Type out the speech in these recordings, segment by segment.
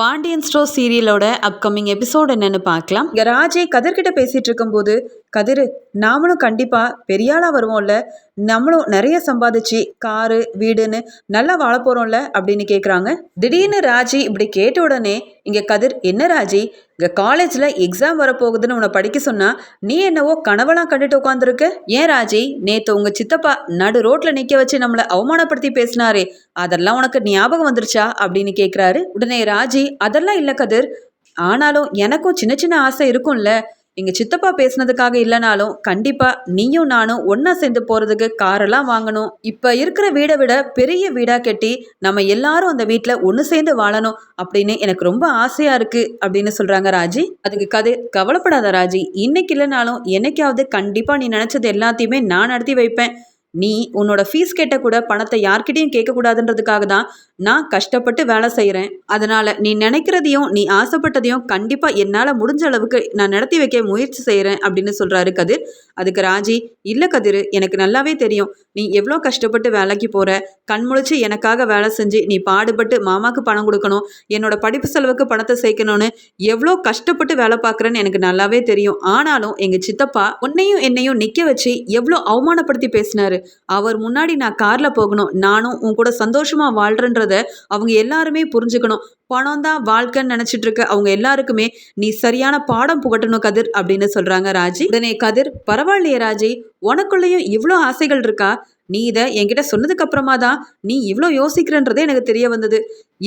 Pandian store சீரியலோட upcoming episode என்னன்னு பார்க்கலாம். இங்கே ராஜே கதிர்கிட்ட பேசிட்டு இருக்கும்போது கதிர் நாமளும் கண்டிப்பாக பெரியாளாக வருவோம்ல. நம்மளும் நிறைய சம்பாதிச்சு காரு வீடுன்னு நல்லா வாழ போகிறோம்ல அப்படின்னு கேட்குறாங்க திடீர்னு ராஜி இப்படி கேட்ட உடனே இங்கே கதிர் என்ன ராஜி? இங்கே காலேஜில் எக்ஸாம் வரப்போகுதுன்னு உன்னை படிக்க சொன்னா நீ என்னவோ கனவெல்லாம் கண்டுட்டு உட்காந்துருக்க ஏன் ராஜி? நேற்று உங்கள் சித்தப்பா நடு ரோட்டில் நிற்க வச்சு நம்மளை அவமானப்படுத்தி பேசினாரே. அதெல்லாம் உனக்கு ஞாபகம் வந்துருச்சா? அப்படின்னு கேட்குறாரு உடனே ராஜி அதெல்லாம் இல்லை கதிர். ஆனாலும் எனக்கும் சின்ன சின்ன ஆசை இருக்கும்ல. எங்கள் சித்தப்பா பேசுனதுக்காக இல்லைனாலும் கண்டிப்பாக நீயும் நானும் ஒன்றா சேர்ந்து போகிறதுக்கு காரெல்லாம் வாங்கணும். இப்போ இருக்கிற வீடை விட பெரிய வீடாக கட்டி நம்ம எல்லாரும் அந்த வீட்டில் ஒன்று சேர்ந்து வாழணும் அப்படின்னு எனக்கு ரொம்ப ஆசையாக இருக்குது அப்படின்னு சொல்கிறாங்க ராஜி. அதுக்கு கதை கவலைப்படாத ராஜி. இன்னைக்கு இல்லைனாலும் என்னைக்காவது கண்டிப்பாக நீ நினச்சது எல்லாத்தையுமே நான் நடத்தி வைப்பேன். நீ உன்னோட ஃபீஸ் கேட்ட கூட பணத்தை யார்கிட்டையும் கேட்கக்கூடாதுன்றதுக்காக தான் நான் கஷ்டப்பட்டு வேலை செய்கிறேன் அதனால் நீ நினைக்கிறதையும் நீ ஆசைப்பட்டதையும் கண்டிப்பாக என்னால் முடிஞ்ச அளவுக்கு நான் நடத்தி வைக்க முயற்சி செய்கிறேன் அப்படின்னு சொல்கிறாரு கதிர். அதுக்கு ராஜி இல்லை கதிர் எனக்கு நல்லாவே தெரியும். நீ எவ்வளோ கஷ்டப்பட்டு வேலைக்கு போகிற கண்முழிச்சு எனக்காக வேலை செஞ்சு நீ பாடுபட்டு மாமாக்கு பணம் கொடுக்கணும். என்னோட படிப்பு செலவுக்கு பணத்தை சேர்க்கணும்னு எவ்வளோ கஷ்டப்பட்டு வேலை பார்க்குறேன்னு எனக்கு நல்லாவே தெரியும். ஆனாலும் எங்கள் சித்தப்பா உன்னையும் என்னையும் நிற்க வச்சு எவ்வளோ அவமானப்படுத்தி பேசினாரு. அவர் முன்னாடி நான் காரில் போகணும். நானும் உன் கூட சந்தோஷமாக வாழ்கிறன்றத அவங்க எல்லாருமே புரிஞ்சுக்கணும். பணம் தான் வாழ்க்கைன்னு நினச்சிட்டு இருக்க அவங்க எல்லாருக்குமே நீ சரியான பாடம் புகட்டணும் கதிர் அப்படின்னு சொல்கிறாங்க ராஜி. உடனே கதிர் பரவாயில்லையே ராஜி உனக்குள்ளேயும் இவ்வளோ ஆசைகள் இருக்கா? நீ இதை என்கிட்ட சொன்னதுக்கு அப்புறமா தான் நீ இவ்வளோ யோசிக்கிறன்றதே எனக்கு தெரிய வந்தது.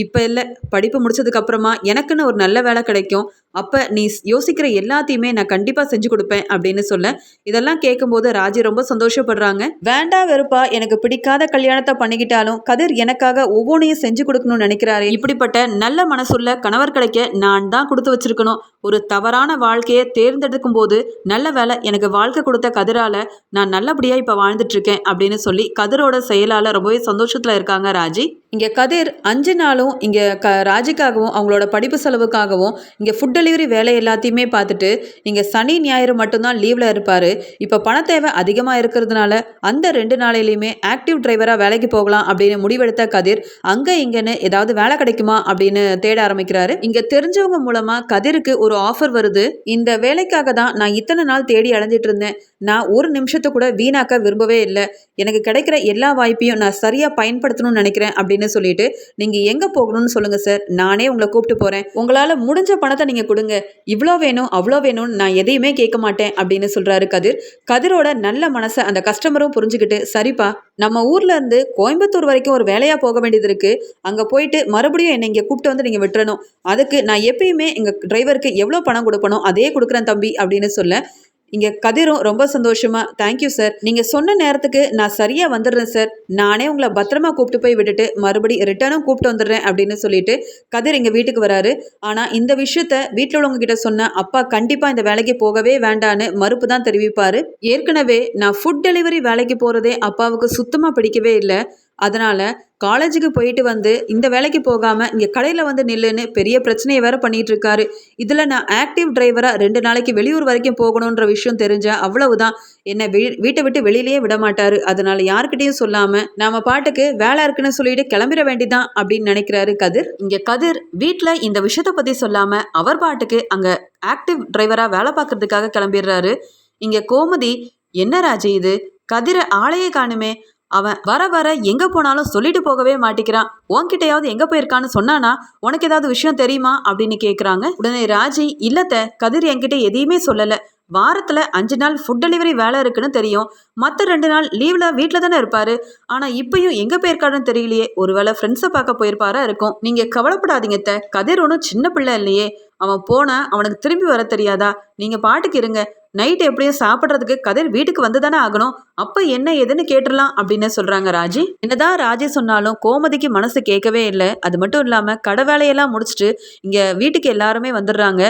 இப்போ இல்லை படிப்பு முடிச்சதுக்கு அப்புறமா எனக்குன்னு ஒரு நல்ல வேலை கிடைக்கும். அப்போ நீ யோசிக்கிற எல்லாத்தையுமே நான் கண்டிப்பாக செஞ்சு கொடுப்பேன் அப்படின்னு சொல்ல இதெல்லாம் கேட்கும்போது ராஜி ரொம்ப சந்தோஷப்படுறாங்க. வேண்டா வெறுப்பா எனக்கு பிடிக்காத கல்யாணத்தை பண்ணிக்கிட்டாலும் கதிர் எனக்காக ஒவ்வொன்றையும் செஞ்சு கொடுக்கணும்னு நினைக்கிறாரு. இப்படிப்பட்ட நல்ல மனசுள்ள கணவர் கிடைக்க நான் தான் கொடுத்து வச்சிருக்கணும். ஒரு தவறான வாழ்க்கையை தேர்ந்தெடுக்கும் போது நல்ல வேலை எனக்கு வாழ்க்கை கொடுத்த கதிரால நான் நல்லபடியாக இப்போ வாழ்ந்துட்டு இருக்கேன் அப்படின்னு சொல்லி கதிரோட செயலால் ரொம்பவே சந்தோஷத்தில் இருக்காங்க ராஜி. இங்கே கதிர் அஞ்சு நாளும் இங்கே க ராஜிக்காகவும் அவங்களோட படிப்பு செலவுக்காகவும் இங்கே ஃபுட்டு டெலிவரி வேலை எல்லாத்தையுமே பார்த்துட்டு இங்கே சனி ஞாயிறு மட்டும்தான் லீவில் இருப்பார். இப்போ பண தேவை அதிகமாக இருக்கிறதுனால அந்த ரெண்டு நாளையிலையுமே ஆக்டிவ் டிரைவராக வேலைக்கு போகலாம் அப்படின்னு முடிவெடுத்த கதிர் அங்கே இங்கேன்னு ஏதாவது வேலை கிடைக்குமா அப்படின்னு தேட ஆரம்பிக்கிறாரு. இங்கே தெரிஞ்சவங்க மூலமாக கதிருக்கு ஒரு ஆஃபர் வருது. இந்த வேலைக்காக தான் நான் இத்தனை நாள் தேடி அலைஞ்சிட்டு இருந்தேன். நான் ஒரு நிமிஷத்தை கூட வீணாக்க விரும்பவே இல்லை. எனக்கு கிடைக்கிற எல்லா வாய்ப்பையும் நான் சரியாக பயன்படுத்தணும்னு நினைக்கிறேன் அப்படின்னு சொல்லிட்டு நீங்கள் எங்கே போகணும்னு சொல்லுங்கள் சார். நானே உங்களை கூப்பிட்டு போகிறேன் உங்களால் முடிஞ்ச பணத்தை நீங்கள் கொடுங்க. இவ்வளோ வேணும் அவ்வளோ வேணும்னு நான் எதையுமே கேட்க மாட்டேன் அப்படின்னு சொல்கிறாரு கதிர். கதிரோட நல்ல மனசை அந்த கஸ்டமரும் புரிஞ்சுக்கிட்டு சரிப்பா நம்ம ஊர்ல இருந்து கோயம்புத்தூர் வரைக்கும் ஒரு வேலையாக போக வேண்டியது இருக்கு. அங்கே போயிட்டு மறுபடியும் என்னை இங்கே கூப்பிட்டு வந்து நீங்கள் விட்டுறணும். அதுக்கு நான் எப்பயுமே எங்கள் டிரைவருக்கு எவ்வளோ பணம் கொடுக்கணும் அதே கொடுக்குறேன் தம்பி அப்படின்னு சொல்ல இங்கே கதிரும் ரொம்ப சந்தோஷமா தேங்க்யூ சார் நீங்கள் சொன்ன நேரத்துக்கு நான் சரியாக வந்துடுறேன் சார் நானே உங்களை பத்திரமா கூப்பிட்டு போய் விட்டுட்டு மறுபடி ரிட்டர்னும் கூப்பிட்டு வந்துடுறேன் அப்படின்னு சொல்லிட்டு கதிர் எங்கள் வீட்டுக்கு வராரு. ஆனால் இந்த விஷயத்த வீட்டில் உள்ளவங்க கிட்ட சொன்ன அப்பா கண்டிப்பாக இந்த வேலைக்கு போகவே வேண்டான்னு மறுப்பு தான் தெரிவிப்பார். ஏற்கனவே நான் ஃபுட் டெலிவரி வேலைக்கு போகிறதே அப்பாவுக்கு சுத்தமாக பிடிக்கவே இல்லை. அதனால் காலேஜுக்கு போயிட்டு வந்து இந்த வேலைக்கு போகாமல் இங்கே கடையில் வந்து நில்லுன்னு பெரிய பிரச்சனையை வேறு பண்ணிகிட்ருக்காரு இதில் நான் ஆக்டிவ் டிரைவராக ரெண்டு நாளைக்கு வெளியூர் வரைக்கும் போகணுன்ற விஷயம் தெரிஞ்சா அவ்வளவுதான். என்னை வீ வீட்டை விட்டு வெளியிலேயே விட மாட்டார். அதனால் யார்கிட்டயும் சொல்லாமல் நாம் பாட்டுக்கு வேலை இருக்குன்னு சொல்லிட்டு கிளம்பிட வேண்டிதான் அப்படின்னு நினைக்கிறாரு கதிர். இங்கே கதிர் வீட்டில் இந்த விஷயத்தை பற்றி சொல்லாமல் அவர் பாட்டுக்கு அங்கே ஆக்டிவ் டிரைவராக வேலை பார்க்கறதுக்காக கிளம்பிடுறாரு. இங்கே கோமதி என்ன ராஜி இது? கதிரை ஆளையே காணுமே. அவன் வர வர எங்கே போனாலும் சொல்லிட்டு போகவே மாட்டேங்கிறான் உன்கிட்டயாவது எங்கே போயிருக்கான்னு சொன்னானா உனக்கு ஏதாவது விஷயம் தெரியுமா? அப்படின்னு கேட்குறாங்க உடனே ராஜி இல்லத்த கதிர் என்கிட்ட எதையுமே சொல்லலை. வாரத்தில் அஞ்சு நாள் ஃபுட் டெலிவரி வேலை இருக்குன்னு தெரியும். மற்ற ரெண்டு நாள் லீவில் வீட்டில் தானே இருப்பார். ஆனால் இப்பயும் எங்கே போயிருக்காருன்னு தெரியலையே. ஒருவேளை ஃப்ரெண்ட்ஸை பார்க்க போயிருப்பாரா இருக்கும். நீங்கள் கவலைப்படாதீங்க கதிர் ஒன்றும் சின்ன பிள்ளை இல்லையே. அவன் போனால் அவனுக்கு திரும்பி வர தெரியாதா? நீங்கள் பாட்டுக்கு இருங்க. நைட் எப்படியும் சாப்பிட்றதுக்கு கதிர் வீட்டுக்கு வந்து தானே ஆகணும். அப்போ என்ன ஏதுன்னு கேட்டுடலாம் அப்படின்னு சொல்கிறாங்க ராஜி. என்னதான் ராஜி சொன்னாலும் கோமதிக்கு மனசு கேட்கவே இல்லை. அது மட்டும் இல்லாமல் கடை வேலையெல்லாம் முடிச்சுட்டு இங்கே வீட்டுக்கு எல்லாருமே வந்துடுறாங்க.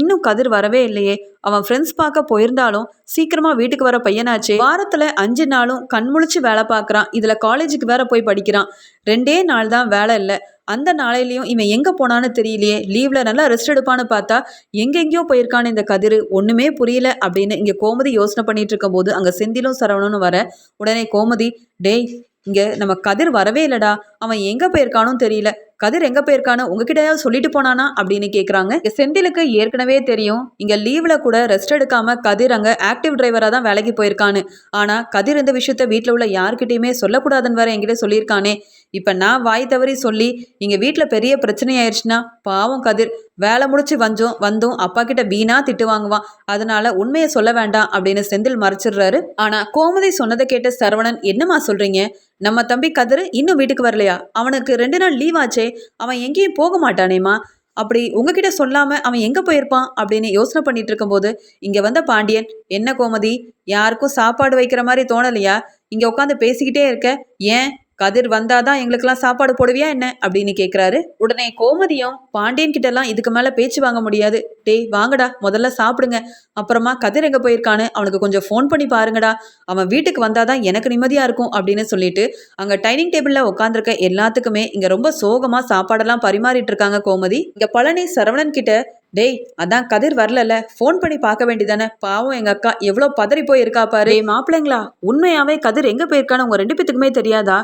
இன்னும் கதிர் வரவே இல்லையே. அவன் ஃப்ரெண்ட்ஸ் பார்க்க போயிருந்தாலும் சீக்கிரமா வீட்டுக்கு வர பையனாச்சே. வாரத்துல அஞ்சு நாளும் கண்முழிச்சு வேலை பார்க்குறான். இதுல காலேஜுக்கு வேற போய் படிக்கிறான். ரெண்டே நாள் தான் வேலை இல்லை. அந்த நாளையிலையும் இவன் எங்கே போனான்னு தெரியலையே. லீவில் நல்லா ரெஸ்ட் எடுப்பான்னு பார்த்தா எங்கெங்கேயோ போயிருக்கான்னு இந்த கதிர். ஒன்றுமே புரியல அப்படின்னு இங்கே கோமதி யோசனை பண்ணிட்டு இருக்கும்போது அங்கே செந்திலும் சரவணனும் வர உடனே கோமதி டேய் இங்கே நம்ம கதிர் வரவே இல்லைடா. அவன் எங்கே போயிருக்கானோ தெரியல. கதிர் எங்க போயிருக்கானு உங்ககிட்டயாவது சொல்லிட்டு போனானா அப்படின்னு கேக்குறாங்க. செந்திலுக்கு ஏற்கனவே தெரியும். இங்க லீவ்ல கூட ரெஸ்ட் எடுக்காம கதிர் அங்க ஆக்டிவ் டிரைவரா தான் வேலைக்கு போயிருக்கான்னு. ஆனா கதிர் இந்த விஷயத்த வீட்டில் உள்ள யார்கிட்டயுமே சொல்லக்கூடாதுன்னு வேற என்கிட்ட சொல்லியிருக்கானே. இப்ப நான் வாய் தவறி சொல்லி இங்க வீட்டில் பெரிய பிரச்சனை ஆயிடுச்சுன்னா பாவம் கதிர். வேலை முடிச்சு வந்தோம் வந்தும் அப்பா கிட்ட வீணா திட்டு வாங்குவான். அதனால உண்மையை சொல்ல வேண்டாம் அப்படின்னு செந்தில் மறைச்சிடுறாரு. ஆனா கோமதி சொன்னதை கேட்ட சரவணன் என்னம்மா சொல்றீங்க? நம்ம தம்பி கதிர் இன்னும் வீட்டுக்கு வரலையா? அவனுக்கு ரெண்டு நாள் லீவ் ஆச்சே. அவன் எங்கேயும் போக மாட்டானேம்மா. அப்படி உங்ககிட்ட சொல்லாம அவன் எங்க போயிருப்பான்? அப்படின்னு யோசனை பண்ணிட்டு இருக்கும்போது இங்க வந்த பாண்டியன் என்ன கோமதி? யாருக்கும் சாப்பாடு வைக்கிற மாதிரி தோணலையா? இங்க உட்காந்து பேசிக்கிட்டே இருக்க. ஏன்? கதிர் வந்தாதான் எங்களுக்கெல்லாம் சாப்பாடு போடுவியா என்ன? அப்படின்னு கேட்குறாரு உடனே கோமதியும் பாண்டியன் கிட்டலாம் இதுக்கு மேலே பேச்சு வாங்க முடியாது. டேய் வாங்கடா முதல்ல சாப்பிடுங்க. அப்புறமா கதிர் எங்கே போயிருக்கான்னு அவனுக்கு கொஞ்சம் ஃபோன் பண்ணி பாருங்கடா. அவன் வீட்டுக்கு வந்தாதான் எனக்கு நிம்மதியாக இருக்கும் அப்படின்னு சொல்லிட்டு அங்கே டைனிங் டேபிளில் உட்காந்துருக்க எல்லாத்துக்குமே இங்கே ரொம்ப சோகமாக சாப்பாடெல்லாம் பரிமாறிட்டு இருக்காங்க கோமதி. இங்கே பழனி சரவணன் கிட்ட டேய் அதான் கதிர் வரலல்ல. ஃபோன் பண்ணி பார்க்க வேண்டியதானே. பாவம் எங்க அக்கா எவ்வளோ பதறி போய் இருக்கா பாரு மாப்பிள்ளைங்களா உண்மையாவே கதிர் எங்க போயிருக்கான்னு உங்க ரெண்டு பேத்துக்குமே தெரியாதா?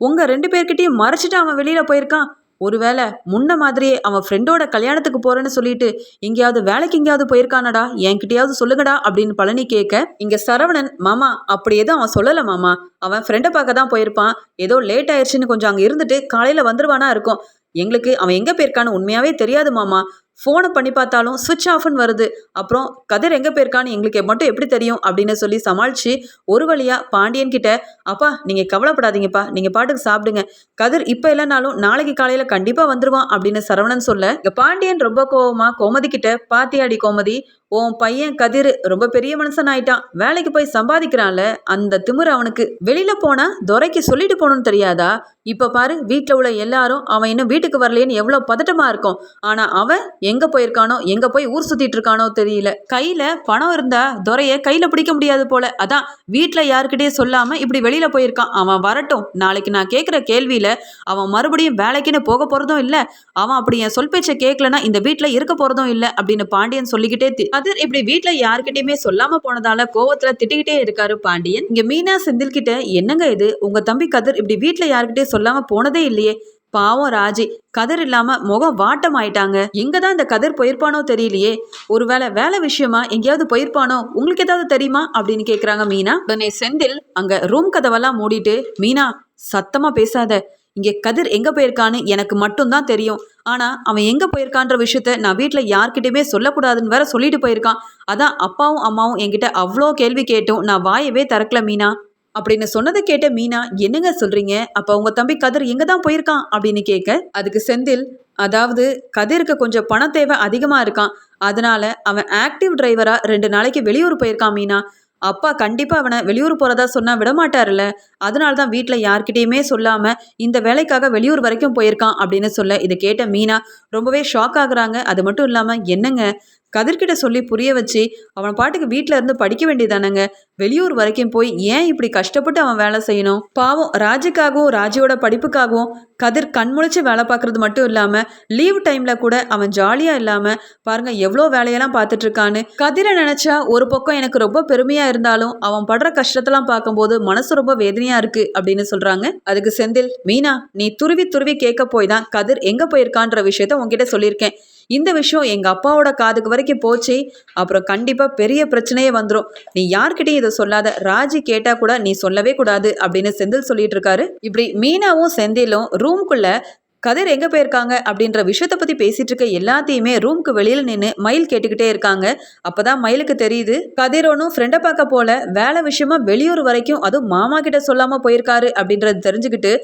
உங்க ரெண்டு பேர்கிட்டயும் மறைச்சிட்டு அவன் வெளியில போயிருக்கான். ஒருவேளை முன்ன மாதிரியே அவன் ஃப்ரெண்டோட கல்யாணத்துக்கு போறேன்னு சொல்லிட்டு எங்கேயாவது வேலைக்கு எங்கேயாவது போயிருக்கானடா என்கிட்டயாவது சொல்லுங்கடா அப்படின்னு பழனி கேட்க இங்க சரவணன் மாமா அப்படி எதுவும் அவன் சொல்லல மாமா. அவன் ஃப்ரெண்டை பார்க்க தான் போயிருப்பான். ஏதோ லேட் ஆயிடுச்சுன்னு கொஞ்சம் அங்க இருந்துட்டு காலையில வந்துருவானா இருக்கும். எங்களுக்கு அவன் எங்க போயிருக்கான்னு உண்மையாவே தெரியாது மாமா. ஃபோனை பண்ணி பார்த்தாலும் சுவிட்ச் ஆஃப்னு வருது. அப்புறம் கதிர் எங்கே போயிருக்கான்னு எங்களுக்கு மட்டும் எப்படி தெரியும்? அப்படின்னு சொல்லி சமாளித்து ஒரு வழியாக பாண்டியன் கிட்ட அப்பா நீங்கள் கவலைப்படாதீங்கப்பா. நீங்கள் பாட்டுக்கு சாப்பிடுங்க. கதிர் இப்போ இல்லைனாலும் நாளைக்கு காலையில் கண்டிப்பாக வந்துடுவான் அப்படின்னு சரவணன் சொல்ல இங்க பாண்டியன் ரொம்ப கோவமா கோமதி கிட்ட பாத்தியாடி கோமதி உன் பையன் கதிர் ரொம்ப பெரிய மனுஷன் ஆயிட்டான். வேலைக்கு போய் சம்பாதிக்கிறான்ல. அந்த திமிரு அவனுக்கு வெளியில போனா துரைக்கு சொல்லிட்டு போகணும்னு தெரியாதா? இப்ப பாரு வீட்டில் உள்ள எல்லாரும் அவன் இன்னும் வீட்டுக்கு வரலையேன்னு எவ்வளவு பதட்டமா இருக்கும். ஆனா அவன் எங்க போயிருக்கானோ எங்க போய் ஊர் சுத்திட்டு இருக்கானோ தெரியல. கையில பணம் இருந்தா துரைய கையில பிடிக்க முடியாது போல. அதான் வீட்டுல யாருக்கிட்டே சொல்லாம இப்படி வெளியில போயிருக்கான். அவன் வரட்டும். நாளைக்கு நான் கேட்குற கேள்வியில அவன் மறுபடியும் வேலைக்குன்னு போக போறதும் இல்ல. அவன் அப்படி என் சொல் பேச்சை கேட்கலன்னா இந்த வீட்டுல இருக்க போறதும் இல்ல அப்படின்னு பாண்டியன் சொல்லிக்கிட்டே தி- கதிர் இப்படி வீட்டுல யாருக்கிட்டயுமே சொல்லாம போனதால கோவத்துல திட்டிக்கிட்டே இருக்காரு பாண்டியன். இங்க மீனா செந்தில் கிட்ட என்னங்க இது? உங்க தம்பி கதிர் இப்படி வீட்டுல யாருக்கிட்டே சொல்லாம போனதே இல்லையே. பாவம் ராஜி. கதிர் இல்லாம முகம் வாட்டம் ஆயிட்டாங்க எங்க தான் இந்த கதிர் போயிருப்பானோ தெரியலையே. ஒருவேளை வேலை விஷயமா? எங்கேயாவது போயிருப்பானோ? உங்களுக்கு ஏதாவது தெரியுமா? அப்படின்னு கேக்குறாங்க மீனா. உடனே செந்தில் அங்க ரூம் கதவெல்லாம் மூடிட்டு மீனா சத்தமா பேசாத. இங்கே கதிர் எங்கே போயிருக்கான்னு எனக்கு மட்டும்தான் தெரியும். ஆனால் அவன் எங்கே போயிருக்கான்ற விஷயத்த நான் வீட்டில் யார்கிட்டையுமே சொல்லக்கூடாதுன்னு வேற சொல்லிட்டு போயிருக்கான். அதான் அப்பாவும் அம்மாவும் என்கிட்ட அவ்வளோ கேள்வி கேட்டும். நான் வாயவே திறக்கல மீனா. அப்படின்னு சொன்னதை கேட்ட மீனா என்னங்க சொல்றீங்க? அப்போ உங்க தம்பி கதிர் எங்கே தான் போயிருக்கான்? அப்படின்னு கேட்க அதுக்கு செந்தில் அதாவது கதிருக்கு கொஞ்சம் பண தேவை அதிகமாக இருக்கான். அதனால அவன் ஆக்டிவ் டிரைவரா ரெண்டு நாளைக்கு வெளியூர் போயிருக்கான் மீனா. அப்பா கண்டிப்பாக அவனை வெளியூர் போகிறதா சொன்னால் விடமாட்டார்ல அதனால தான் வீட்டில் யார்கிட்டயுமே சொல்லாமல் இந்த வேலைக்காக வெளியூர் வரைக்கும் போயிருக்கான் அப்படின்னு சொல்ல இதை கேட்ட மீனா ரொம்பவே ஷாக் ஆகுறாங்க. அது மட்டும் இல்லாமல் என்னங்க? கதிர்கிட்ட சொல்லி புரிய வச்சு அவன் பாட்டுக்கு வீட்டில் இருந்து படிக்க வேண்டியதானங்க? வெளியூர் வரைக்கும் போய் ஏன் இப்படி கஷ்டப்பட்டு அவன் வேலை செய்யணும்? பாவம் ராஜுக்காகவும் ராஜியோட படிப்புக்காகவும் கதிர் கண்முழிச்சு வேலை பார்க்கறது மட்டும் இல்லாமல் லீவ் டைமில் கூட அவன் ஜாலியாக இல்லாமல் பாருங்க எவ்வளோ வேலையெல்லாம் பார்த்துட்டு இருக்கான்னு. கதிரை நினச்சா ஒரு பக்கம் எனக்கு ரொம்ப பெருமையாக இருந்தாலும் அவன் படுற கஷ்டத்தெல்லாம் பார்க்கும்போது மனசு ரொம்ப வேதனையாக இருக்கு அப்படின்னு சொல்கிறாங்க அதுக்கு செந்தில் மீனா நீ துருவி துருவி கேட்க போய் தான் கதிர் எங்கே போயிருக்கான்ற விஷயத்த உங்ககிட்ட சொல்லியிருக்கேன். இந்த விஷயம் எங்கள் அப்பாவோட காதுக்கு வரைக்கும் போச்சு. அப்புறம் கண்டிப்பாக பெரிய பிரச்சனையே வந்துடும் நீ யார்கிட்டயும் இதை சொல்லாத. ராஜி கேட்டால் கூட நீ சொல்லவே கூடாது அப்படின்னு செந்தில் சொல்லிட்டு இருக்காரு. இப்படி மீனாவும் செந்திலும் ரூம்குள்ள கதிர் எங்கே போயிருக்காங்க? அப்படின்ற விஷயத்தை பற்றி பேசிட்டு இருக்க எல்லாத்தையுமே ரூம்க்கு வெளியில் நின்று மயில் கேட்டுக்கிட்டே இருக்காங்க. அப்பதான் மயிலுக்கு தெரியுது கதிர் ஒன்றும் ஃப்ரெண்டை பார்க்க போல வேலை விஷயமா வெளியூர் வரைக்கும் அதுவும் மாமா கிட்ட சொல்லாமல் போயிருக்காரு அப்படின்றது தெரிஞ்சுக்கிட்டு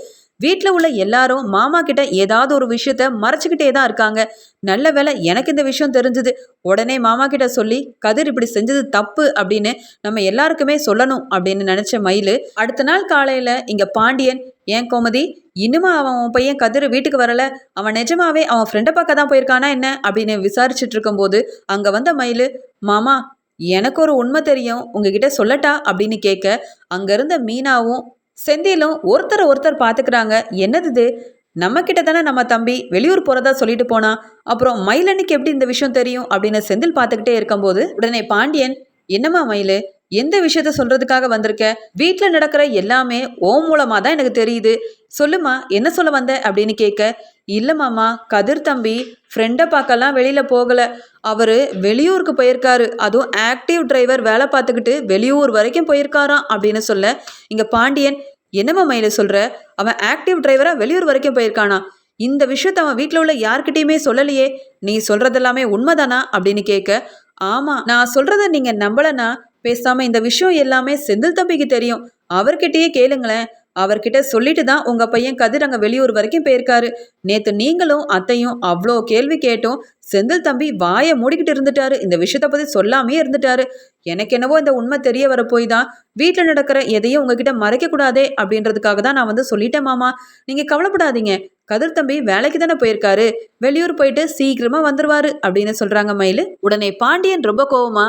வீட்டில் உள்ள எல்லாரும் மாமா கிட்ட ஏதாவது ஒரு விஷயத்த மறைச்சிக்கிட்டே தான் இருக்காங்க. நல்ல வேலை எனக்கு இந்த விஷயம் தெரிஞ்சது. உடனே மாமா கிட்ட சொல்லி கதிர் இப்படி செஞ்சது தப்பு அப்படின்னு நம்ம எல்லாருக்குமே சொல்லணும் அப்படின்னு நினைச்ச மயிலு அடுத்த நாள் காலையில இங்க பாண்டியன் ஏன் கோமதி? இன்னுமா அவன் உன் பையன் கதிர் வீட்டுக்கு வரல. அவன் நிஜமாவே அவன் ஃப்ரெண்டை பார்க்க தான் போயிருக்கானா என்ன? அப்படின்னு விசாரிச்சுட்டு இருக்கும்போது அங்க வந்த மயிலு மாமா எனக்கு ஒரு உண்மை தெரியும். உங்ககிட்ட சொல்லட்டா? அப்படின்னு கேட்க அங்க இருந்த மீனாவும் செந்திலும் ஒருத்தர் ஒருத்தர் பார்த்துக்கிறாங்க. என்னது இது? நம்ம கிட்ட தானே நம்ம தம்பி வெளியூர் போறதா சொல்லிட்டு போனா? அப்புறம் மயிலனுக்கு எப்படி இந்த விஷயம் தெரியும்? அப்படின்னு செந்தில் பார்த்துக்கிட்டே இருக்கும்போது உடனே பாண்டியன் என்னம்மா மயிலு எந்த விஷயத்த சொல்றதுக்காக வந்திருக்க? வீட்டில் நடக்கிற எல்லாமே ஓ மூலமா தான் எனக்கு தெரியுது. சொல்லுமா என்ன சொல்ல வந்த? அப்படின்னு கேட்க இல்ல மாமா கதிர் தம்பி ஃப்ரெண்டை பார்க்கலாம் வெளியில் போகல. அவர் வெளியூருக்கு போயிருக்காரு. அதுவும் ஆக்டிவ் டிரைவர் வேலை பார்த்துக்கிட்டு வெளியூர் வரைக்கும் போயிருக்காராம் அப்படின்னு சொல்ல இங்கே பாண்டியன் என்னம்மா மயில சொல்கிற அவன் ஆக்டிவ் டிரைவராக வெளியூர் வரைக்கும் போயிருக்கானா? இந்த விஷயத்த அவன் வீட்டில் உள்ள யார்கிட்டயுமே சொல்லலையே. நீ சொல்கிறதெல்லாமே உண்மைதானா? அப்படின்னு கேட்க ஆமாம் நான் சொல்கிறத நீங்கள் நம்பலைன்னா பேசாமல் இந்த விஷயம் எல்லாமே செந்தில் தம்பிக்கு தெரியும். அவர்கிட்டயே கேளுங்களேன். அவர்கிட்ட சொல்லிட்டு தான் உங்க பையன் கதிர் அங்க வெளியூர் வரைக்கும் போயிருக்காரு. நேத்து நீங்களும் அத்தையும் அவ்வளோ கேள்வி கேட்டும். செந்தில் தம்பி வாயை மூடிக்கிட்டு இருந்துட்டாரு. இந்த விஷயத்த பத்தி சொல்லாமே இருந்துட்டாரு. எனக்கு என்னவோ இந்த உண்மை தெரிய வர போய் தான் வீட்டில் நடக்கிற எதையும் உங்ககிட்ட மறைக்க கூடாதே அப்படின்றதுக்காக தான் நான் வந்து சொல்லிட்டேன் மாமா. நீங்க கவலைப்படாதீங்க. கதிர் தம்பி வேலைக்கு தானே போயிருக்காரு. வெளியூர் போயிட்டு சீக்கிரமா வந்துருவாரு அப்படின்னு சொல்றாங்க மயிலு. உடனே பாண்டியன் ரொம்ப கோவமா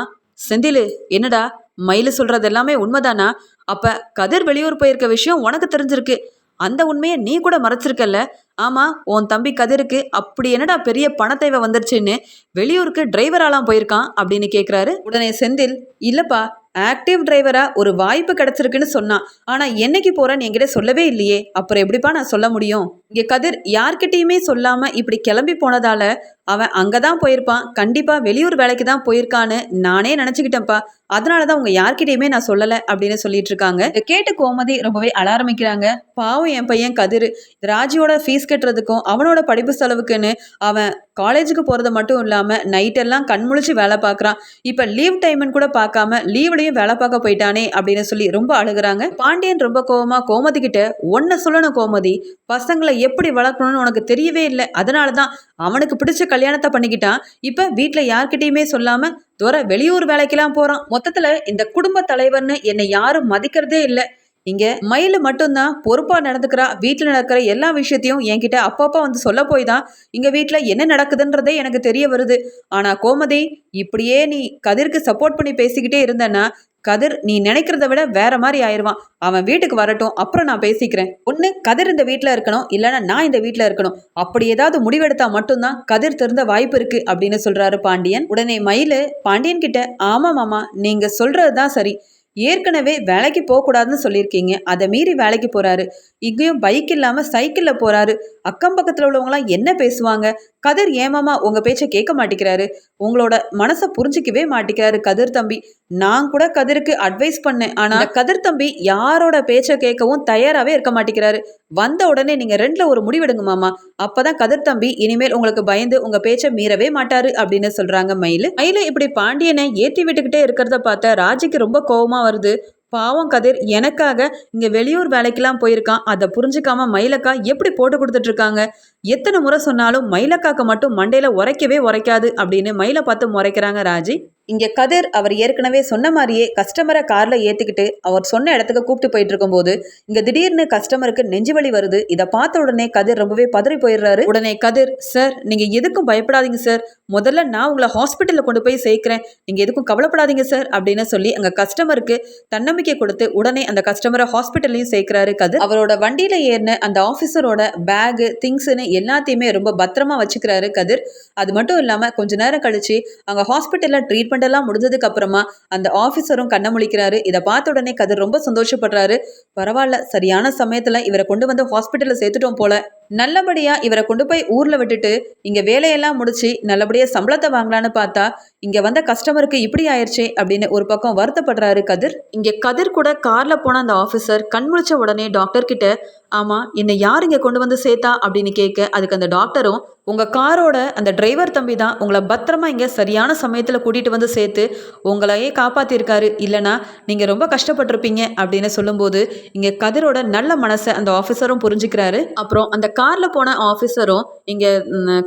செந்திலு என்னடா? மயில் சொல்றது எல்லாமே உண்மைதானா? அப்ப கதிர் வெளியூர் போயிருக்க விஷயம் உனக்கு தெரிஞ்சிருக்கு. அந்த உண்மையை நீ கூட மறைச்சிருக்கல்ல? ஆமா உன் தம்பி கதிருக்கு அப்படி என்னடா பெரிய பணத்தேவை வந்துருச்சுன்னு வெளியூருக்கு டிரைவராலாம் போயிருக்கான் அப்படின்னு கேக்குறாரு. உடனே செந்தில் இல்லப்பா ஆக்டிவ் டிரைவரா ஒரு வாய்ப்பு கிடைச்சிருக்குன்னு சொன்னான். ஆனா என்னைக்கு போறேன்னு என்கிட்ட சொல்லவே இல்லையே. அப்புறம் எப்படிப்பா நான் சொல்ல முடியும்? இங்க கதிர் யார்கிட்டயுமே சொல்லாம இப்படி கிளம்பி போனதால அவன் அங்கதான் போயிருப்பான். கண்டிப்பா வெளியூர் வேலைக்கு தான் போயிருக்கான்னு நானே நினைச்சுக்கிட்டேன்ப்பா. அதனாலதான் உங்க யார்கிட்டயுமே நான் சொல்லல அப்படின்னு சொல்லிட்டு இருக்காங்க. கேட்டு கோமதி ரொம்பவே அலாரமிக்கிறாங்க. பாவம் என் பையன் கதிர். ராஜியோட ஃபீஸ் கட்டுறதுக்கும் அவனோட படிப்பு செலவுக்குன்னு அவன் காலேஜுக்கு போகிறது மட்டும் இல்லாமல் நைட்டெல்லாம் கண்முழிச்சு வேலை பார்க்குறான். இப்போ லீவ் டைம்னு கூட பார்க்காம லீவ்லையும் வேலை பார்க்க போயிட்டானே அப்படின்னு சொல்லி ரொம்ப அழுகுறாங்க. பாண்டியன் ரொம்ப கோபமாக கோமதி கிட்ட சொல்லணும் கோமதி பசங்களை எப்படி வளர்க்கணும்னு உனக்கு தெரியவே இல்லை. அதனால தான் அவனுக்கு பிடிச்ச கல்யாணத்தை பண்ணிக்கிட்டான். இப்போ வீட்டில் யார்கிட்டயுமே சொல்லாமல் தூர வெளியூர் வேலைக்கெல்லாம் போகிறான் மொத்தத்தில் இந்த குடும்ப தலைவர்னு என்னை யாரும் மதிக்கிறதே இல்லை. இங்க மயில் மட்டும்தான் பொறுப்பா நடந்துக்கிறா வீட்டில் நடக்கிற எல்லா விஷயத்தையும் என்கிட்ட அப்பப்போ வந்து சொல்ல போய் தான் இங்க வீட்டில் என்ன நடக்குதுன்றதே எனக்கு தெரிய வருது. ஆனா கோமதி இப்படியே நீ கதிருக்கு சப்போர்ட் பண்ணி பேசிக்கிட்டே இருந்தேன்னா கதிர் நீ நினைக்கிறத விட வேற மாதிரி ஆயிடுவான் அவன் வீட்டுக்கு வரட்டும் அப்புறம் நான் பேசிக்கிறேன். ஒன்று கதிர் இந்த வீட்டில் இருக்கணும் இல்லைன்னா நான் இந்த வீட்டில் இருக்கணும். அப்படி ஏதாவது முடிவெடுத்தா மட்டும்தான் கதிர் திருந்த வாய்ப்பு இருக்கு அப்படின்னு சொல்றாரு பாண்டியன். உடனே மயிலு பாண்டியன் கிட்ட ஆமா மாமா நீங்க சொல்றது தான் சரி. ஏற்கனவே வேலைக்கு போகக்கூடாதுன்னு சொல்லியிருக்கீங்க. அதை மீறி வேலைக்கு போகிறாரு இங்கேயும் பைக் இல்லாம சைக்கிள்ல போறாரு. அக்கம் பக்கத்துல உள்ளவங்களாம் என்ன பேசுவாங்க? கதிர் ஏமாமா உங்க பேச்சை கேட்க மாட்டேங்கிறாரு. உங்களோட மனசை புரிஞ்சிக்கவே மாட்டேங்கிறாரு கதிர் தம்பி. நான் கூட கதிருக்கு அட்வைஸ் பண்ணேன். ஆனா அந்த கதிர் தம்பி யாரோட பேச்சை கேட்கவும் தயாராகவே இருக்க மாட்டேங்கிறாரு. வந்த உடனே நீங்க ரெண்டுல ஒரு முடிவெடுங்க மாமா. அப்பதான் கதிர் தம்பி இனிமேல் உங்களுக்கு பயந்து உங்க பேச்சை மீறவே மாட்டாரு அப்படின்னு சொல்றாங்க மயிலு. மயிலு இப்படி பாண்டியனை ஏத்தி விட்டுக்கிட்டே இருக்கிறத பார்த்த ராஜிக்கு ரொம்ப கோவமா வருது. பாவம் கதிர் எனக்காக இங்கே வெளியூர் வேலைக்கெல்லாம் போயிருக்கான். அதை புரிஞ்சுக்காம மயிலக்கா எப்படி போட்டு கொடுத்துட்ருக்காங்க எத்தனை முறை சொன்னாலும் மயிலக்காக்க மட்டும் மண்டையில் உரைக்கவே உரைக்காது அப்படின்னு மயிலை பார்த்து முறைக்கிறாங்க ராஜி. இங்க கதிர் அவர் ஏற்கனவே சொன்ன மாதிரியே கஸ்டமரை கார்ல ஏத்திக்கிட்டு அவர் சொன்ன இடத்துக்கு கூப்பிட்டு போயிட்டு இருக்கும்போது இங்க திடீர்னு கஸ்டமருக்கு நெஞ்சு வலி வருது. இதை பார்த்த உடனே கதிர் ரொம்பவே பதறி போயிடுறாரு. உடனே கதிர் சார் நீங்க எதுக்கும் பயப்படாதீங்க சார் முதல்ல நான் உங்களை ஹாஸ்பிட்டல்ல கொண்டு போய் சேர்க்கிறேன். நீங்க எதுக்கும் கவலைப்படாதீங்க சார் அப்படின்னு சொல்லி அங்க கஸ்டமருக்கு தன்னம்பிக்கை கொடுத்து உடனே அந்த கஸ்டமரை ஹாஸ்பிட்டல்லையும் சேர்க்கிறாரு கதிர். அவரோட வண்டியில ஏறின அந்த ஆஃபீஸரோட பேகு திங்ஸ்னு எல்லாத்தையுமே ரொம்ப பத்திரமா வச்சுக்கிறாரு கதிர். அது மட்டும் இல்லாம கொஞ்ச நேரம் கழிச்சு அங்க ஹாஸ்பிட்டல்ல ட்ரீட் எல்லாம் முடிஞ்சதுக்கு அப்புறமா அந்த ஆஃபீஸரும் கண்ணை முழிக்கிறாரு. இதை பார்த்த உடனே கதிர் ரொம்ப சந்தோஷப்படுறாரு. பரவாயில்ல சரியான சமயத்துல இவரை கொண்டு வந்து ஹாஸ்பிட்டலில் சேர்த்துட்டோம் போல. நல்லபடியா இவரை கொண்டு போய் ஊர்ல விட்டுட்டு இங்க வேலையெல்லாம் முடிச்சு நல்லபடியா சம்பளத்தை வாங்கலான்னு பார்த்தா இங்க வந்த கஸ்டமருக்கு இப்படி ஆயிடுச்சே அப்படின்னு ஒரு பக்கம் வருத்தப்படுறாரு கதிர். இங்க கதிர் கூட கார்ல போன அந்த ஆபீசர் கண் முழிச்ச உடனே டாக்டர் கிட்ட ஆமா என்னை யார் இங்க கொண்டு வந்து சேர்த்தா? அப்படின்னு கேட்க அதுக்கு அந்த டாக்டரும் உங்க காரோட அந்த டிரைவர் தம்பி தான் உங்களை பத்திரமா இங்க சரியான சமயத்துல கூட்டிட்டு வந்து சேர்த்து உங்களையே காப்பாத்திருக்காரு. இல்லனா நீங்க ரொம்ப கஷ்டப்பட்டிருப்பீங்க. அப்படின்னு சொல்லும்போது இங்க கதிரோட நல்ல மனசை அந்த ஆஃபீஸரும் புரிஞ்சுக்கிறாரு. அப்புறம் அந்த காரில் போன ஆஃபீஸரும் இங்கே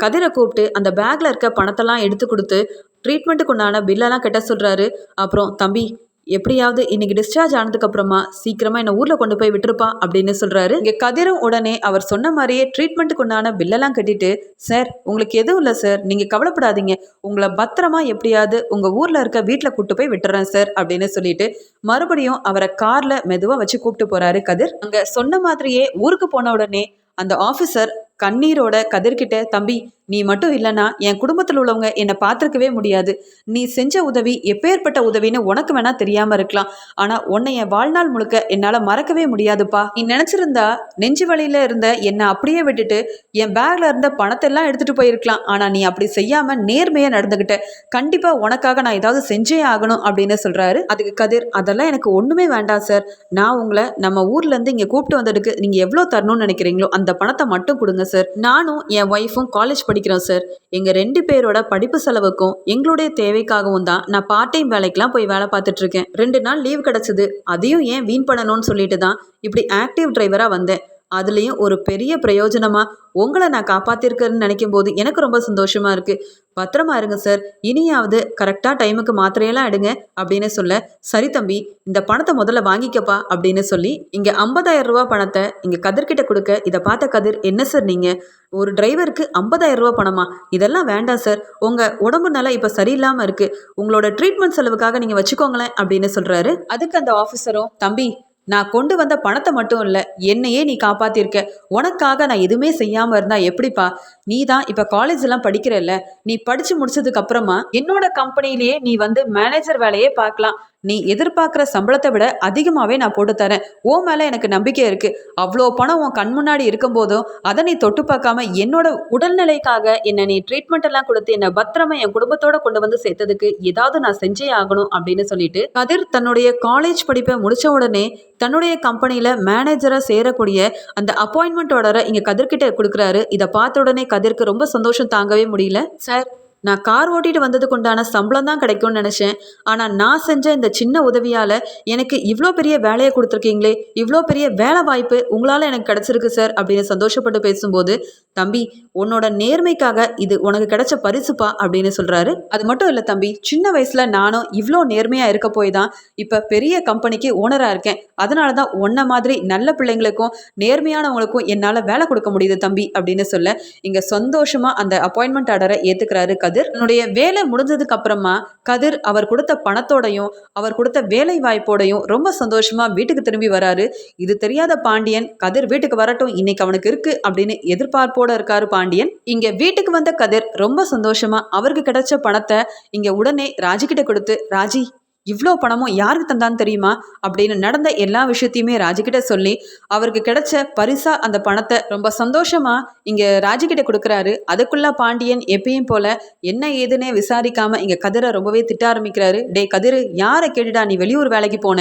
கதிரை கூப்பிட்டு அந்த பேக்கில் இருக்க பணத்தெல்லாம் எடுத்து கொடுத்து ட்ரீட்மெண்ட்டுக்கு உண்டான பில்லெல்லாம் கட்ட சொல்கிறாரு அப்புறம் தம்பி எப்படியாவது இன்னைக்கு டிஸ்சார்ஜ் ஆனதுக்கு அப்புறமா சீக்கிரமா என்ன ஊர்ல கொண்டு போய் விட்டுருப்பா அப்படின்னு சொல்றாரு. இங்க கதிரும் உடனே அவர் சொன்ன மாதிரியே ட்ரீட்மெண்ட்டுக்கு உண்டான பில்லெல்லாம் கட்டிட்டு சார் உங்களுக்கு எதுவும் இல்லை சார். நீங்க கவலைப்படாதீங்க. உங்களை பத்திரமா எப்படியாவது உங்க ஊர்ல இருக்க வீட்டில் கூட்டு போய் விட்டுறேன் சார் அப்படின்னு சொல்லிட்டு மறுபடியும் அவரை கார்ல மெதுவா வச்சு கூப்பிட்டு போறாரு கதிர். அங்க சொன்ன மாதிரியே ஊருக்கு போன உடனே அந்த ஆஃபீஸர் கண்ணீரோட கதிர்கிட்ட தம்பி நீ மட்டும் இல்லைன்னா என் குடும்பத்தில் உள்ளவங்க என்னை பார்த்துருக்கவே முடியாது. நீ செஞ்ச உதவி எப்பேற்பட்ட உதவின்னு உனக்கு வேணா தெரியாம இருக்கலாம். ஆனா உன்னை என் வாழ்நாள் முழுக்க என்னால மறக்கவே முடியாதுப்பா. நீ நினைச்சிருந்தா நெஞ்சு வழியில இருந்த என்னை அப்படியே விட்டுட்டு என் பேக்ல இருந்த பணத்தை எல்லாம் எடுத்துட்டு போயிருக்கலாம். ஆனா நீ அப்படி செய்யாம நேர்மையா நடந்துகிட்ட. கண்டிப்பா உனக்காக நான் ஏதாவது செஞ்சே ஆகணும் அப்படின்னு சொல்றாரு. அதுக்கு கதிர் அதெல்லாம் எனக்கு ஒண்ணுமே வேண்டாம் சார் நான் உங்களை நம்ம ஊர்ல இருந்து இங்க கூப்பிட்டு வந்ததுக்கு நீங்க எவ்வளவு தரணும்னு நினைக்கிறீங்களோ அந்த பணத்தை மட்டும் கொடுங்க சார் நானும் என் ஒய்ஃபும் காலேஜ் படிக்கிறோம் சார் எங்கள் ரெண்டு பேரோட படிப்பு செலவுக்கும் எங்களுடைய தேவைக்காகவும் தான் நான் பார்ட் டைம் வேலைக்கெல்லாம் போய் வேலை பார்த்துட்டு இருக்கேன். ரெண்டு நாள் லீவ் கிடச்சிது. அதையும் ஏன் வீண் பண்ணணும்னு சொல்லிட்டு தான் இப்படி ஆக்டிவ் டிரைவராக வந்தேன். அதுலேயும் ஒரு பெரிய பிரயோஜனமாக உங்களை நான் காப்பாற்றிருக்கேன்னு நினைக்கும் போது எனக்கு ரொம்ப சந்தோஷமாக இருக்குது பத்திரமா இருங்க சார். இனியாவது கரெக்டாக டைமுக்கு மாத்திரையெல்லாம் எடுங்க அப்படின்னு சொல்ல சரி தம்பி இந்த பணத்தை முதல்ல வாங்கிக்கப்பா அப்படின்னு சொல்லி இங்கே ஐம்பதாயிரம் ரூபா பணத்தை இங்கே கதிர்கிட்ட கொடுக்க இதை பார்த்த கதிர் என்ன சார் நீங்கள் ஒரு டிரைவருக்கு ஐம்பதாயிரம் ரூபா பணமா? இதெல்லாம் வேண்டாம் சார். உங்கள் உடம்பு நல்லா இப்போ சரியில்லாமல் இருக்குது உங்களோட ட்ரீட்மெண்ட் செலவுக்காக நீங்கள் வச்சுக்கோங்களேன் அப்படின்னு சொல்கிறாரு அதுக்கு அந்த ஆஃபீஸரும் தம்பி நான் கொண்டு வந்த பணத்தை மட்டும் இல்லை என்னையே நீ காப்பாத்திருக்க. உனக்காக நான் எதுவுமே செய்யாம இருந்தா எப்படிப்பா? நீ தான் இப்ப காலேஜ் எல்லாம் படிக்கிறல்ல நீ படிச்சு முடிச்சதுக்கு அப்புறமா என்னோட கம்பெனிலேயே நீ வந்து மேனேஜர் வேலையே பார்க்கலாம். நீ எதிர்பார்க்குற சம்பளத்தை விட அதிகமாகவே நான் போட்டு தரேன். ஓ மேலே எனக்கு நம்பிக்கை இருக்கு. அவ்வளோ பணம் உன் கண் முன்னாடி இருக்கும்போதும் அதை நீ தொட்டு பார்க்காம என்னோட உடல்நிலைக்காக என்னை நீ ட்ரீட்மெண்ட் எல்லாம் கொடுத்து என்னை பத்திரமா என் குடும்பத்தோட கொண்டு வந்து சேர்த்ததுக்கு ஏதாவது நான் செஞ்சே ஆகணும் அப்படின்னு சொல்லிட்டு கதிர் தன்னுடைய காலேஜ் படிப்பை முடிச்ச உடனே தன்னுடைய கம்பெனியில் மேனேஜராக சேரக்கூடிய அந்த அப்பாயின்மெண்ட் ஆர்டரை இங்கே கதிர்கிட்ட கொடுக்குறாரு. இதை பார்த்த உடனே கதிர்க்கு ரொம்ப சந்தோஷம் தாங்கவே முடியல. சார் நான் கார் ஓட்டிட்டு வந்ததுக்கு உண்டான சம்பளம் தான் கிடைக்கும்னு நினச்சேன். ஆனால் நான் செஞ்ச இந்த சின்ன உதவியால் எனக்கு இவ்வளோ பெரிய வேலையை கொடுத்துருக்கீங்களே இவ்வளோ பெரிய வேலை வாய்ப்பு உங்களால் எனக்கு கிடச்சிருக்கு சார் அப்படின்னு சந்தோஷப்பட்டு பேசும்போது தம்பி உன்னோட நேர்மைக்காக இது உனக்கு கிடைச்ச பரிசுப்பா அப்படின்னு சொல்கிறாரு அது மட்டும் இல்லை தம்பி சின்ன வயசில் நானும் இவ்வளோ நேர்மையாக இருக்க போய் தான் இப்போ பெரிய கம்பெனிக்கு ஓனராக இருக்கேன். அதனால தான் உன்ன மாதிரி நல்ல பிள்ளைங்களுக்கும் நேர்மையானவங்களுக்கும் என்னால் வேலை கொடுக்க முடியுது தம்பி அப்படின்னு சொல்ல இங்கே சந்தோஷமாக அந்த அப்பாயின்மெண்ட் ஆர்டரை ஏற்றுக்கிறாரு கதிர். தன்னுடைய வேலை முடிஞ்சதுக்கு அப்புறமா கதிர் அவர் கொடுத்த பணத்தோடையும் அவர் கொடுத்த வேலை வாய்ப்போடையும் ரொம்ப சந்தோஷமா வீட்டுக்கு திரும்பி வராரு. இது தெரியாத பாண்டியன் கதிர் வீட்டுக்கு வரட்டும் இன்னைக்கு அவனுக்கு இருக்கு அப்படின்னு எதிர்பார்ப்போட இருக்காரு பாண்டியன். இங்க வீட்டுக்கு வந்த கதிர் ரொம்ப சந்தோஷமா அவருக்கு கிடைச்ச பணத்தை இங்க உடனே ராஜி கிட்ட கொடுத்து ராஜி இவ்வளோ பணமும் யாருக்கு தந்தான்னு தெரியுமா? அப்படின்னு நடந்த எல்லா விஷயத்தையுமே ராஜுகிட்ட சொல்லி அவருக்கு கிடைச்ச பரிசா அந்த பணத்தை ரொம்ப சந்தோஷமா இங்க ராஜுகிட்ட கொடுக்குறாரு. அதுக்குள்ள பாண்டியன் எப்பயும் போல என்ன ஏதுன்னே விசாரிக்காம இங்க கதிரை ரொம்பவே திட்ட ஆரம்பிக்கிறாரு. டே கதிரு யாரை கேட்டுடா நீ வெளியூர் வேலைக்கு போன?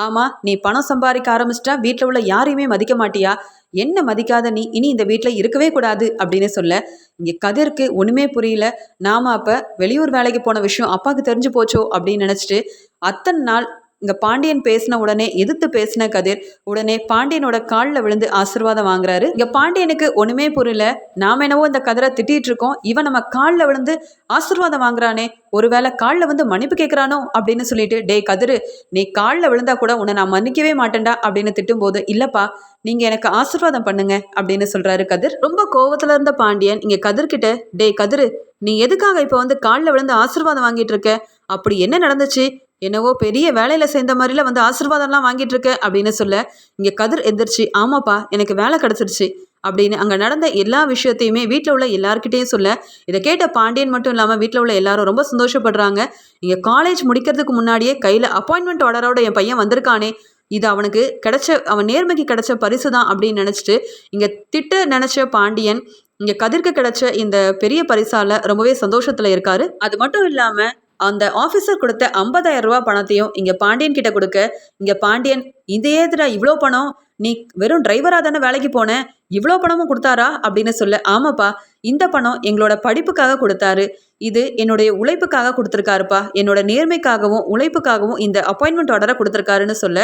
ஆமா நீ பணம் சம்பாதிக்க ஆரம்பிச்சிட்டா வீட்டில் உள்ள யாரையுமே மதிக்க மாட்டியா? என்ன மதிக்காத நீ இனி இந்த வீட்டில் இருக்கவே கூடாது அப்படின்னு சொல்ல இங்கே கதிர்க்கு ஒன்றுமே புரியல. நாம அப்போ வெளியூர் வேலைக்கு போன விஷயம் அப்பாவுக்கு தெரிஞ்சு போச்சோ அப்படின்னு நினச்சிட்டு அத்தனை நாள் இங்க பாண்டியன் பேசின உடனே எதிர்த்து பேசின கதிர் உடனே பாண்டியனோட காலில் விழுந்து ஆசிர்வாதம் வாங்குறாரு. இங்க பாண்டியனுக்கு ஒண்ணுமே புரியல. நாம என்னவோ இந்த கதிரை திட்டிட்டு இருக்கோம். இவன் நம்ம காலில் விழுந்து ஆசிர்வாதம் வாங்குறானே. ஒருவேளை காலில் வந்து மன்னிப்பு கேட்குறானோ அப்படின்னு சொல்லிட்டு டே கதிரு நீ காலில் விழுந்தா கூட உன்னை நான் மன்னிக்கவே மாட்டேன்டா அப்படின்னு திட்டும்போது இல்லப்பா நீங்க எனக்கு ஆசிர்வாதம் பண்ணுங்க அப்படின்னு சொல்றாரு கதிர். ரொம்ப கோவத்துல இருந்த பாண்டியன் இங்க கதிர்கிட்ட டே கதிரு நீ எதுக்காக இப்போ வந்து காலில் விழுந்து ஆசிர்வாதம் வாங்கிட்டு இருக்க? அப்படி என்ன நடந்துச்சு? என்னவோ பெரிய வேலையில் சேர்ந்த மாதிரில வந்து ஆசீர்வாதம்லாம் வாங்கிட்டு இருக்க அப்படின்னு சொல்ல இங்கே கதிர் எந்திரிச்சு ஆமாப்பா எனக்கு வேலை கிடச்சிருச்சு அப்படின்னு அங்கே நடந்த எல்லா விஷயத்தையுமே வீட்டில் உள்ள எல்லார்கிட்டையும் சொல்ல இதை கேட்ட பாண்டியன் மட்டும் இல்லாமல் வீட்டில் உள்ள எல்லாரும் ரொம்ப சந்தோஷப்படுறாங்க. இங்கே காலேஜ் முடிக்கிறதுக்கு முன்னாடியே கையில் அப்பாயின்மெண்ட் ஆர்டரோட என் பையன் வந்திருக்கானே இது அவனுக்கு கிடைச்ச அவன் நேர்மைக்கு கிடைச்ச பரிசு தான் அப்படின்னு நினச்சிட்டு இங்கே திட்ட நினச்ச பாண்டியன் இங்கே கதிர்க்கு கிடைச்ச இந்த பெரிய பரிசால ரொம்பவே சந்தோஷத்தில் இருக்காரு. அது மட்டும் இல்லாமல் அந்த ஆஃபீஸர் கொடுத்த ஐம்பதாயிரம் ரூபா பணத்தையும் இங்கே பாண்டியன் கிட்ட கொடுக்க இங்கே பாண்டியன் இந்த ஏதுடா இவ்வளோ பணம்? நீ வெறும் டிரைவராக தானே வேலைக்கு போனேன் இவ்வளோ பணமும் கொடுத்தாரா? அப்படின்னு சொல்ல ஆமாப்பா இந்த பணம் எங்களோட படிப்புக்காக கொடுத்தாரு. இது என்னுடைய உழைப்புக்காக கொடுத்துருக்காருப்பா. என்னோட நேர்மைக்காகவும் உழைப்புக்காகவும் இந்த அப்பாயின்மெண்ட் ஆர்டரை கொடுத்துருக்காருன்னு சொல்ல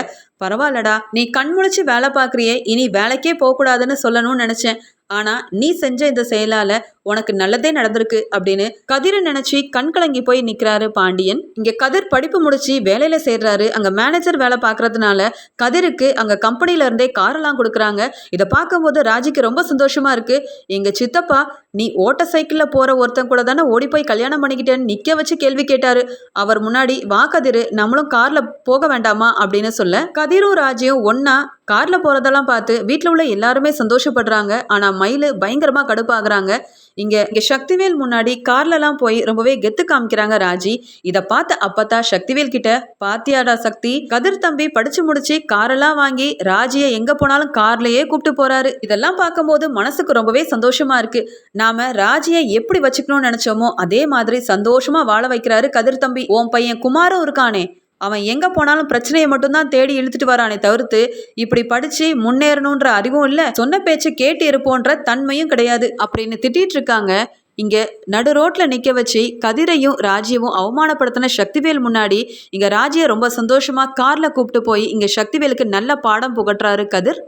பரவாயில்லடா நீ கண் முழிச்சு வேலை பார்க்குறியே இனி வேலைக்கே போகக்கூடாதுன்னு சொல்லணும்னு நினச்சேன். ஆனா நீ செஞ்ச இந்த செயலால உனக்கு நல்லதே நடந்திருக்கு அப்படின்னு கதிரை நினைச்சு கண் கலங்கி போய் நிக்கிறாரு பாண்டியன். இங்க கதிர் படிப்பு முடிச்சு வேலையில சேர்றாரு. அங்க மேனேஜர் வேலை பார்க்குறதுனால கதிருக்கு அங்க கம்பெனில இருந்தே காரெல்லாம் கொடுக்குறாங்க. இதை பார்க்கும்போது ராஜிக்கு ரொம்ப சந்தோஷமா இருக்கு. எங்க சித்தப்பா நீ ஓட்ட சைக்கிள்ல போற ஒருத்தன் கூட தானே ஓடி போய் கல்யாணம் பண்ணிக்கிட்டேன்னு நிக்க வச்சு கேள்வி கேட்டாரு. அவர் முன்னாடி வா கதிரு நம்மளும் கார்ல போக வேண்டாமா? அப்படின்னு சொல்ல கதிரும் ராஜியும் ஒன்னா கார்ல போறதெல்லாம் பார்த்து வீட்டில் உள்ள எல்லாருமே சந்தோஷப்படுறாங்க. ஆனா மயில் பயங்கரமா கடுப்பாகிறாங்க. இங்க இங்க சக்திவேல் முன்னாடி கார்லலாம் போய் ரொம்பவே கெத்து காமிக்கிறாங்க ராஜி. இத பார்த்த அப்பத்தா சக்திவேல் கிட்ட பாத்தியாடா சக்தி கதிர் தம்பி படிச்சு முடிச்சு காரெல்லாம் வாங்கி ராஜியை எங்க போனாலும் கார்லயே கூப்பிட்டு போறாரு. இதெல்லாம் பார்க்கும்போது மனசுக்கு ரொம்பவே சந்தோஷமா இருக்கு. நாம ராஜியை எப்படி வச்சுக்கணும்னு நினைச்சோமோ அதே மாதிரி சந்தோஷமா வாழ வைக்கிறாரு கதிர் தம்பி. உன் பையன் குமாரும் இருக்கானே அவன் எங்கே போனாலும் பிரச்சனையை மட்டும்தான் தேடி இழுத்துட்டு வரானே தவிர்த்து இப்படி படிச்சு முன்னேறணுன்ற அறிவும் இல்லை சொன்ன பேச்சு கேட்டு இருப்போன்ற தன்மையும் கிடையாது அப்படின்னு திட்டிட்டு இருக்காங்க. இங்க நடு ரோட்ல நிக்க வச்சு கதிரையும் ராஜியவும் அவமானப்படுத்தின சக்திவேல் முன்னாடி இங்க ராஜியை ரொம்ப சந்தோஷமா கார்ல கூப்பிட்டு போய் இங்க சக்திவேலுக்கு நல்ல பாடம் புகட்டுறாரு கதிர்.